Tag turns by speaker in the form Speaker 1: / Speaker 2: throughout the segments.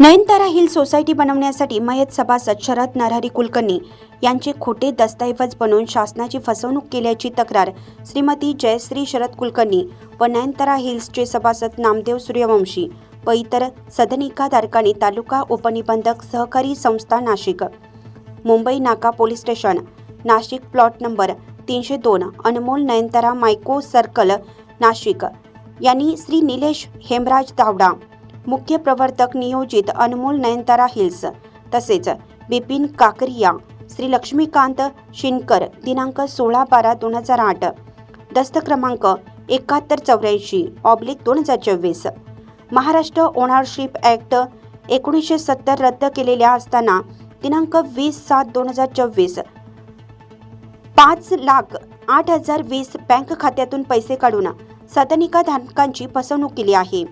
Speaker 1: Nayantara hill society बनवण्यासाठी मयत सभासद शरद नरहरी कुलकर्णी यांचे खोटे दस्तऐवज बनवून शासनाची फसवणूक केल्याची तक्रार श्रीमती जयश्री शरद कुलकर्णी व नयनतारा हिल्सचे सभासद नामदेव सूर्यवंशी व इतर सदनिकाधारकांनी तालुका उपनिबंधक सहकारी संस्था नाशिक. मुंबई नाका police station Nashik plot number तीनशे दोन अनमोल नयनतारा मायको सर्कल नाशिक. यांनी श्री निलेश हेमराज दावडा मुख्य प्रवर्तक नियोजित अनमोल नयनतारा हिल्स तसेच बिपिन काकरिया श्री लक्ष्मीकांत शिनकर दिनांक सोळा बारा दोन हजार आठ दस्त क्रमांक एकाहत्तर चौऱ्याऐंशी ऑब्लिक दोन हजार चोवीस. महाराष्ट्र ओनरशिप ॲक्ट एकोणीसशे सत्तर रद्द केलेल्या असताना दिनांक वीस सात दोन हजार चोवीस पाच लाख आठ हजार वीस बँक खात्यातून पैसे काढून सदनिका धारकांची फसवणूक केली आहे.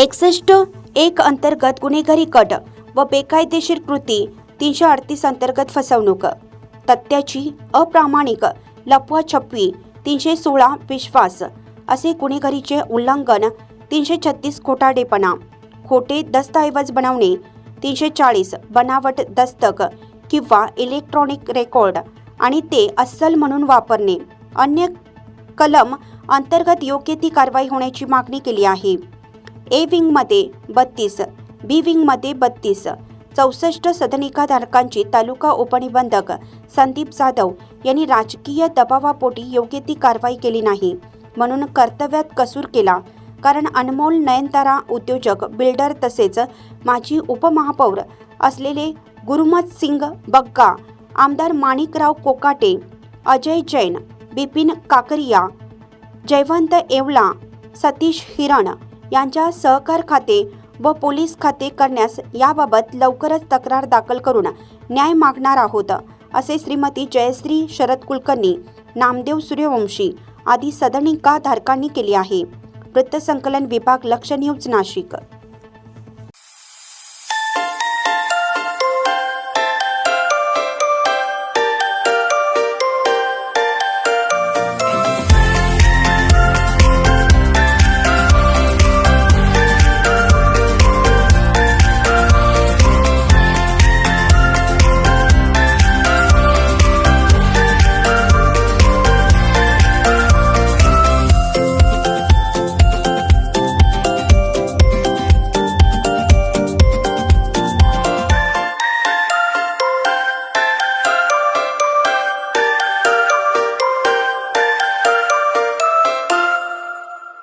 Speaker 1: एकसष्ट एक अंतर्गत गुन्हेगारी कट व बेकायदेशीर कृती तीनशे अडतीस अंतर्गत फसवणूक. तत्त्याची अप्रामाणिक लपवाछपवी तीनशे सोळा विश्वास असे गुन्हेगारीचे उल्लंघन तीनशे छत्तीस खोटाडेपणा खोटे दस्तऐवज बनवणे तीनशे चाळीस बनावट दस्तक किंवा इलेक्ट्रॉनिक रेकॉर्ड आणि ते अस्सल म्हणून वापरणे. अन्य कलम अंतर्गत योग्य ती कारवाई होण्याची मागणी केली आहे. ए विंगमध्ये बत्तीस बी विंगमध्ये बत्तीस. चौसष्ट सदनिकाधारकांची तालुका उपनिबंधक संदीप जाधव यांनी राजकीय दबावापोटी योग्य ती कारवाई केली नाही. म्हणून कर्तव्यात कसूर केला. कारण अनमोल नयनतारा उद्योजक बिल्डर तसेच माजी उपमहापौर असलेले गुरुमत सिंग बग्गा आमदार माणिकराव कोकाटे अजय जैन बिपिन काकरिया जयवंत येवला सतीश हिरण यांच्या सहकार खाते व पोलीस खाते करण्यास याबाबत लवकरच तक्रार दाखल करून न्याय मागणार आहोत असे श्रीमती जयश्री शरद कुलकर्णी नामदेव सूर्यवंशी आदी सदनिका धारकांनी केली आहे. वृत्तसंकलन विभाग लक्ष न्यूज नाशिक.